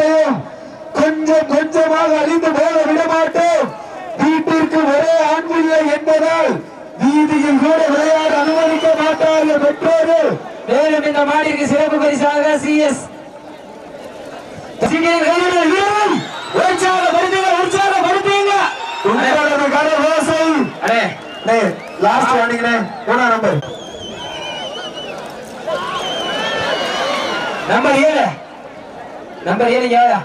அனைத்தையும் கொஞ்சம் கொஞ்சமாக அழிந்து போக விடமாட்டோம். வீட்டிற்கு ஒரே ஆண் பிள்ளை என்பதால் வீதியில் கூட விளையாட அனுமதிக்க மாட்டார்கள் பெற்றோர்கள். மேலும் இந்த மாடிற்கு சிறப்பு பரிசாக சி எஸ் லாஸ்ட் வாங்கினே நம்பர் நம்பர் ஏழு. நம்பர் ஏழு ஏழா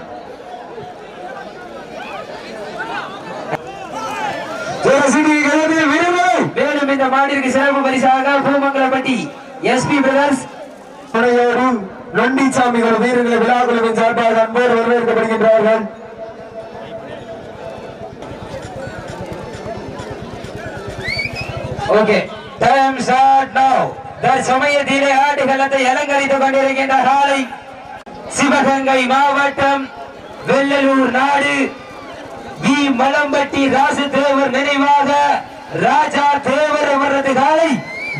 ஜெயசிடி கருதி வீரர்கள். மேலும் இந்த மாடிற்கு சிறப்பு பரிசாக பூமங்கலப்பட்டி எஸ்பி பிரதர்ஸ் துணையோடு நொண்டிச்சாமிகள் வீரர்களை விழா குழுவின் சார்பாக அன்போடு வரவேற்கப்படுகின்றார்கள். ஓகே டைம் ஸ்டார்ட் நவ தற்சமயத்திலே ஆடுகளத்தை அலங்கரித்துக் கொண்டிருக்கின்ற காலை சிவகங்கை மாவட்டம் வெள்ளலூர் நாடு. வி. மலம்பட்டி ராசு தேவர் நினைவாக ராஜா தேவர் அவரது காலை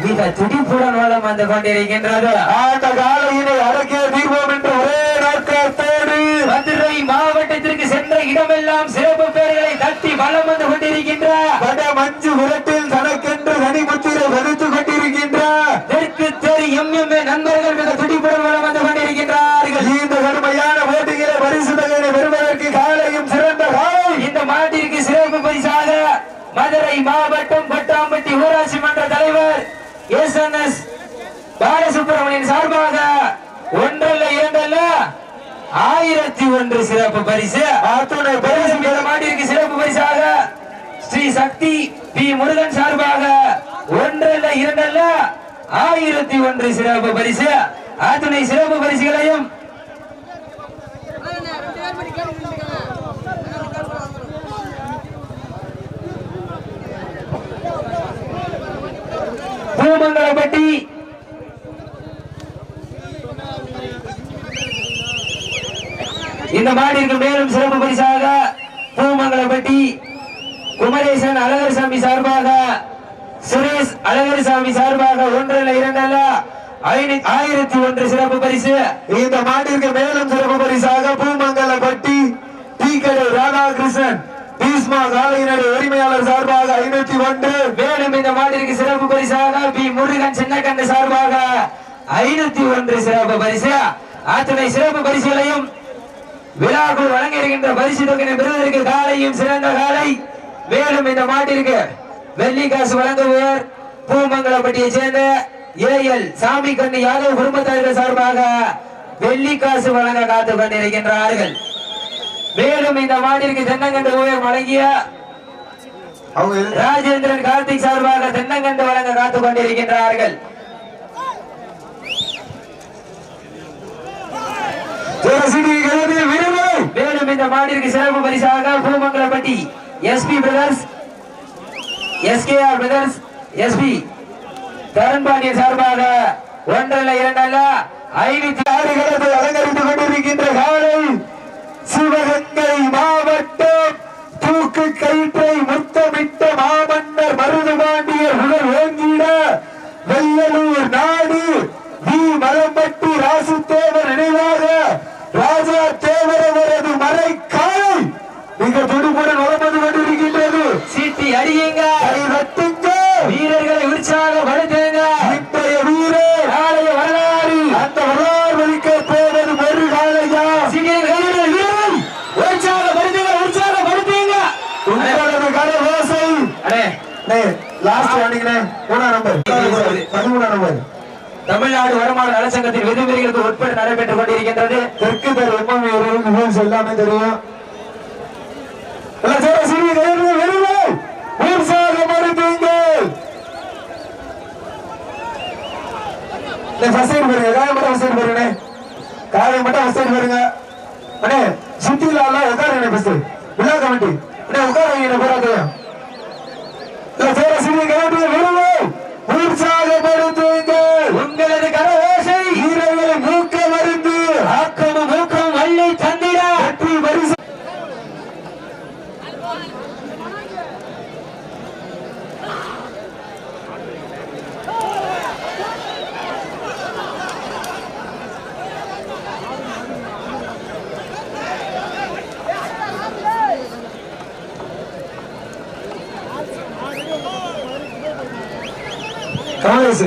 மிக துடிப்புடன் வளம் வந்து கொண்டிருக்கின்றது. ஆட்ட காலையினை அடக்கிய தீர்வோம் என்று ஒரே நோக்கத்தோடு மதுரை மாவட்டத்திற்கு சென்ற இடமெல்லாம் சிறப்பு பெயர்களை தட்டி வளம் வந்து கொண்டிருக்கின்ற வட மஞ்சு விரட்டில் தனக்கென்று தனிமுத்திரை வகுத்துக் கொண்டிருக்கின்ற தெற்கு தெரு எம்எம்ஏ நண்பர்கள் மிக துடிப்புடன் வளம் வந்து கொண்டிருக்கின்றார்கள் இந்த கடுமையான போட்டிகளை பரிசு தொகையை பெறுவதற்கு காலையும் சிறந்த காலை இந்த மாட்டிற்கு சிறப்பு பரிசாக மதுரை மாவட்டம் பட்டாம்பட்டி ஊராட்சி மன்ற தலைவர் எஸ் என் எஸ் பாலசுப்ரமணியன் சார்பாக ஒன்றல்ல இரண்டல்ல ஆயிரத்தி ஒன்று சிறப்பு பரிசு. அத்துணை பரிசு மாட்டிற்கு சிறப்பு பரிசாக ஸ்ரீ சக்தி பி முருகன் சார்பாக ஒன்றல்ல இரண்டல்ல ஆயிரத்தி ஒன்று சிறப்பு பரிசு. அத்துணை சிறப்பு பரிசுகளையும் பூமங்கலப்பட்டி இந்த மாடிற்கு மேலும் சிறப்பு பரிசாக பூமங்கலப்பட்டி குமரேசன் அழகர்சாமி சார்பாக சுரேஷ் அழகர்சாமி சார்பாக ஒன்றல்ல இரண்டல்ல ஆயிரத்தி ஒன்று சிறப்பு பரிசு. இந்த மாட்டிற்கு மேலும் சிறப்பு பரிசாக பூமங்கலப்பட்டி டி கடை ராதாகிருஷ்ணன் பீஸ்மா காலையினுடைய உரிமையாளர் சார்பாக ஐநூத்தி ஒன்று. மேலும் இந்த மாட்டிற்கு சிறப்பு பரிசாக பி. முருகன் சின்னக்கண்டு சார்பாக ஐநூத்தி ஒன்று சிறப்பு பரிசு. சிறப்பு பரிசுகளையும் விழாக்குள் வழங்க இருக்கின்ற பரிசு தொகையினை பெறுவதற்கு காலையும் சிறந்த காலை. மேலும் இந்த மாட்டிற்கு வெள்ளி காசு வழங்குவோர் பூமங்கலப்பட்டியை சேர்ந்த ஏஎல் சாமி கண்ணி யாதவ் குடும்பத்தார்கள் சார்பாக வெள்ளி காசு வழங்க காத்து கொண்டிருக்கின்றார்கள். மேலும் இந்த மாட்டிற்கு தென்னங்கண்டு ஓயம் வழங்கிய அவங்க ராஜேந்திரன் கார்த்திக் சார்பாக தென்னங்கண்டு வழங்க காத்துக் கொண்டிருக்கின்றார்கள். மேலும் இந்த மாடிற்கு சிறப்பு பரிசாக Poomangalapatti SP brothers SKR brothers SP Dharanpandian சார்பாக ஒன்றல்ல இரண்டல்ல ஐநூத்தி ஆடுகளத்தை அலங்கரித்துக் கொண்டிருக்கின்ற காலை சிவகங்கை மாவட்டம் தூக்கு கயிற்றை முத்தமிட்ட மாமன்னர் மருதுபாண்டியர் உடல் ஓங்கிட வெள்ளலூர் நாடு வி மலம்பட்டி ராசுத்தேவர் நினைவாக ராஜா தேவர் அவரது மறை காலை மிக துடுப்புடன் வளர்ந்து கொண்டிருக்கின்றது சீட்டி அடியுங்க கை தட்டுங்க வீரர்களை உற்சாகப்படுத்துங்க இன்றைய வீரர் நாளைய வரலாறு அந்த வரலாறு வலிக்க போவது ஒரு காலையா சீக்கிரம் கைவிடுங்கள் வீரர்கள் உற்சாகப்படுத்துங்க உற்சாகப்படுத்துங்க உங்களோட கடை ஓசை அடே லாஸ்ட் வாங்கினே மூணாம் நம்பர் பதிமூணாம் நம்பர் தமிழ்நாடு வருமான நலச்சங்கத்தின் விதிமுறைகளுக்கு உட்பட்டு நடைபெற்றுக் கொண்டிருக்கின்றது. தெற்கு தர எம்எம் எல்லாமே தெரியும். எல்லாம் மட்டும் ஃபர்ஸ்ட் பாருங்க. அண்ணே சுத்தில விழா கமிட்டி. அண்ணே உட்கார போராட்டம் சிறிய உங்களது கர ஓசை வீரர்களை மூக்க மருந்து ஆக்கமும் ஊக்கம் வள்ளி தந்திட வெற்றி பரிசு கமலேஷ்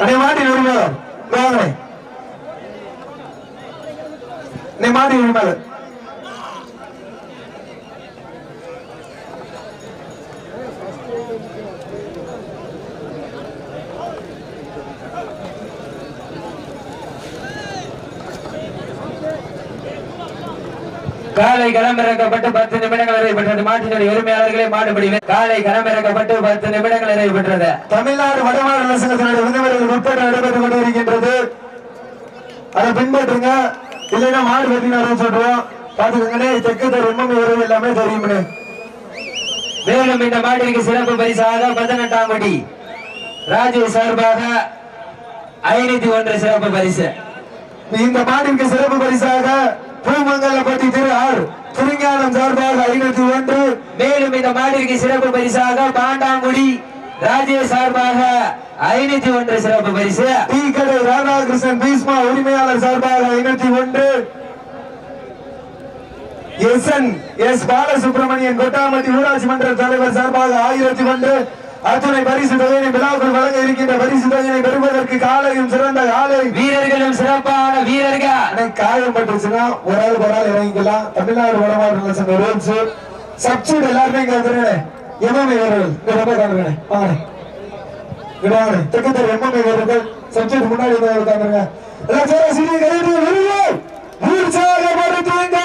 அண்ணே மாட்டி உரிமையாளர் வாங்கண்ணே நீ மாட்டி உரிமையாளர் காலை களமிறக்கப்பட்டு பத்து நிமிடங்கள் நிறைவேற்றது மாட்டினுடைய உரிமையாளர்களே மாடுபடி காலை களமிறக்கப்பட்டு பத்து நிமிடங்கள் நிறைவேற்றது தமிழ்நாடு வடமாநில சங்கத்தினுடைய விதிமுறைகள் உட்பட நடைபெற்றுக் கொண்டிருக்கின்றது. அதை பின்பற்றுங்க. இல்லைன்னா மாடு வெட்டினாரும் சொல்றோம். பாத்துக்கோங்கண்ணே தெற்கு தெரு எம்எம் உறவு எல்லாமே தெரியும்னே. மேலும் இந்த மாட்டிற்கு சிறப்பு பரிசாக பதினெட்டாம் படி ராஜு சார்பாக ஐநூத்தி ஒன்று சிறப்பு பரிசு. இந்த மாடிற்கு சிறப்பு பரிசாக பூமங்கலப்பட்டி திரு ஆர் திருஞானம் சார்பாக ஐநூத்தி ஒன்று. மேலும் இந்த மாடிக்கு சிறப்பு பரிசாக பாண்டாங்குடி ராஜேஷ் சார்பாக ஐநூத்தி ஒன்று சிறப்பு பரிசு. டி கடை ராதாகிருஷ்ணன் பீஸ்மா உரிமையாளர் சார்பாக ஐநூத்தி ஒன்று. S N S Balasubramanian Kottamatti ஊராட்சி மன்ற தலைவர் சார்பாக ஆயிரத்தி ஒன்று. அத்துணை பரிசு தொகையினை விழாக்குள் வழங்க இருக்கின்ற பரிசு தொகையினை பெறுவதற்கு காலையும் சிறந்த காலை. வீரர்களும் சிறப்பாக வீரர்கள் காயம் பட்டுச்சுன்னா ஒரு ஆள் ஒரு ஆள் இறங்கிக்கலாம். தமிழ்நாடு வடமாநில சங்க ரூல்ஸ் சப்சிடி எல்லாருமே இங்க வந்துருங்க எம்எம்ஏ வீரர்கள். இங்க ரொம்ப காணுங்க வாங்க. இங்க வாங்க. தெக்கத்தர் எம்எம்ஏ வீரர்கள். சப்சூட் முன்னாடி வந்து உட்காந்துருங்க. எல்லாம் சேர சிறிய கைது சாக உற்சாகப்படுத்துங்க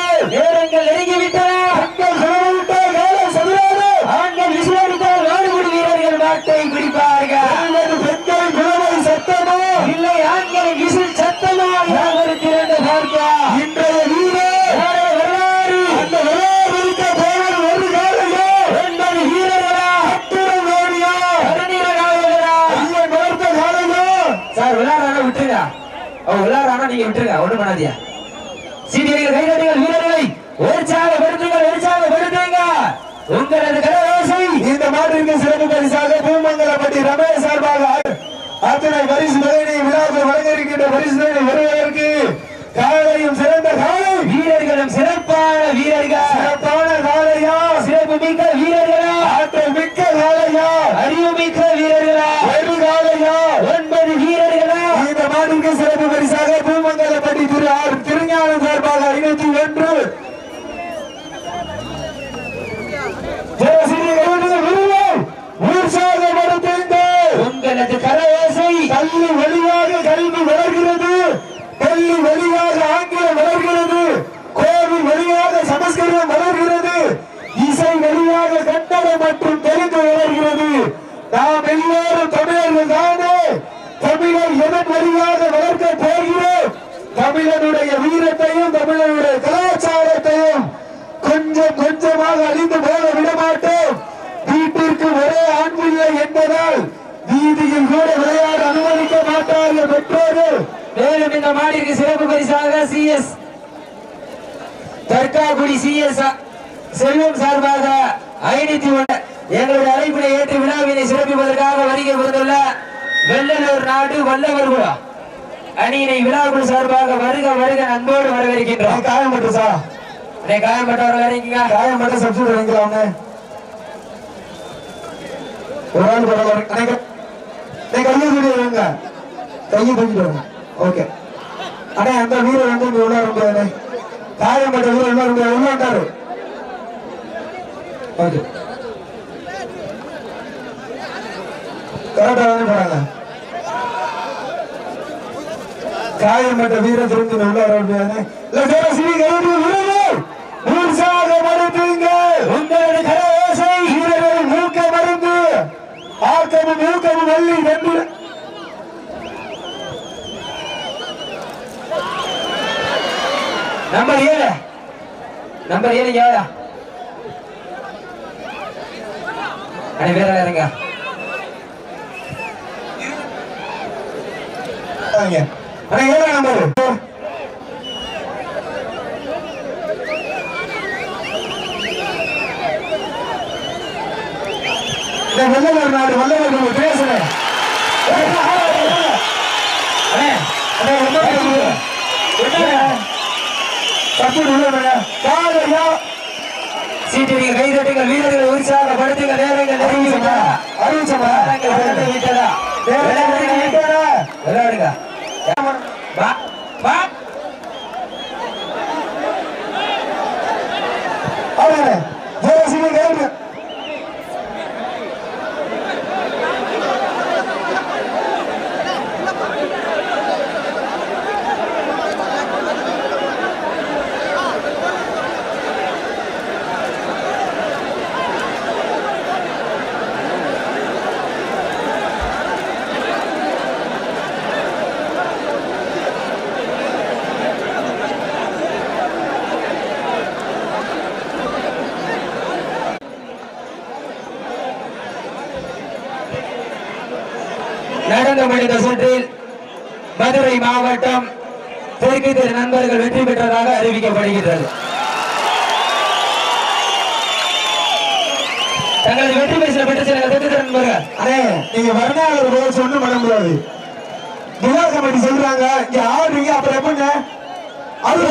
சார் விளையாடுறானா விட்டுருங்க. அவன் விளையாடுறானா நீங்க விட்டுருங்க. ஒண்ணும் பண்ணாதியா சீனியர்கள் கைதடிகள் வீரர்களை. உற்சாகப்படுத்துங்கள் உற்சாகப்படுத்துங்க உங்களது கரவாசை இந்த மாட்டிற்கு சிறப்பு பரிசாக பூமங்கலப்பட்டி ரமேஷ் சார்பாக அத்தனை பரிசு தொகையினை விழாவில் வழங்க இருக்கின்ற பரிசு தொகையினை வருவதற்கு காவலையும் சிறந்த காலை வீரர்களும் சிறப்பான வீரர்கள் சிறப்பான காலையா சிறப்பு மிக்க வீரர்களா ஆற்றல் மிக்க காலையா அறிவு மிக்க வீரர்களா ஒரு காலையா ஒன்பது வீரர்களா இந்த மாட்டிற்கு சிறப்பு பரிசாக பூமங்கலப்பட்டி திரு ஆர் திருஞானம் சார்பாக ஐநூத்தி ஒன்று ஜெயசிறி கருணை விருது உற்சாகப்படுத்துங்கள் உங்களது கரவாசை கல்வி வழியாக கல்வி வளர்கிறது பள்ளி வழியாக ஆங்கிலம் வளர்கிறது கோவில் வழியாக சமஸ்கிருதம் வளர்கிறது இசை வழியாக கன்னடம் மற்றும் தெலுங்கு வளர்கிறது நாம் எல்லோரும் தமிழர்கள் தானே தமிழர் வளர்க்க போகிறோம். தமிழனுடைய வீரத்தையும் தமிழனுடைய கலாச்சாரத்தையும் கொஞ்சம் கொஞ்சமாக அழிந்து போக விட மாட்டோம் வீட்டிற்கு ஒரே ஆண் பிள்ளை என்பதால் வீதியில் கூட விளையாட அனுமதிக்க மாட்டார்கள் பெற்றோர்கள். மேலும் இந்த மாடிற்கு சிறப்பு பரிசாக C S CS C S Selvam சார்பாக ஐநூத்தி ஒன்று. எங்களுடைய அழைப்பினை ஏற்று வினாவினை சிறப்பிப்பதற்காக வருகை வந்துள்ள வெள்ளலூர் நாடு வல்லவர் குலா அணியினை விழாக்குழு சார்பாக வருக வருக அன்போடு வரவேற்கின்றோம். காயம்பட்டு சா அண்ணே, காயம்பட்டவர்கள் அறிவிங்க காயம்பட்ட சப்சிடி வாங்கிக்கலாம் ஒரு ஆள் பரவாயில்ல. கையை தூக்கிட்டு வாங்க. கையை தூக்கிட்டு வாங்க. ஓகே. அண்ணே அந்த வீரர் வந்து இங்க உள்ள வர முடியாது காயம்பட்ட வீரர் உள்ள உள்ள வந்தாரு ஓகே. கரெக்டா வந்து போறாங்க? காயம்பட்ட வீரர் திரும்பி உள்ள வர முடியாது இல்ல சேர சிறி வீரர்கள் மூக்க மருந்து! ஆக்கமும் ஊக்கமும் வெள்ளி வென்று நம்பர் ஏழு. நம்பர் ஏழு ஏழா வேற வேறங்க வாங்க. அண்ணா, ஏழாம் நம்பர் வெள்ளவர் நாடு வல்லவர் பேசுறேன். அண்ணே தப்பு காலையா சி சீட்டிடுங்க கைதட்டுங்கள் வீரர்களை உற்சாகப்படுத்துங்க நேரங்கள் நெருங்கி விட்டதா கடந்து விட்டதா? வா வா அவரே ஜெயசிங்க கைடு நடந்து முடிந்த சுற்றில் மதுரை மாவட்டம் தெற்கு தெரு நண்பர்கள் வெற்றி பெற்றதாக அறிவிக்கப்படுகிறது தங்களது வெற்றி பரிசில் பெற்று செல்ல தெற்கு நண்பர்கள் அண்ணே நீங்க வருணாளர் போய் சொன்னு பண்ண முடியாது விழா கமிட்டி சொல்றாங்க இங்க ஆடுறீங்க அப்புறம் எப்பங்க அது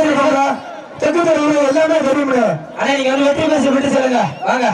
தெற்கு தெருவுல எல்லாமே தெரியும்ல அண்ணா நீங்க வந்து வெற்றி பரிசு பெற்று செல்லுங்க. வாங்க.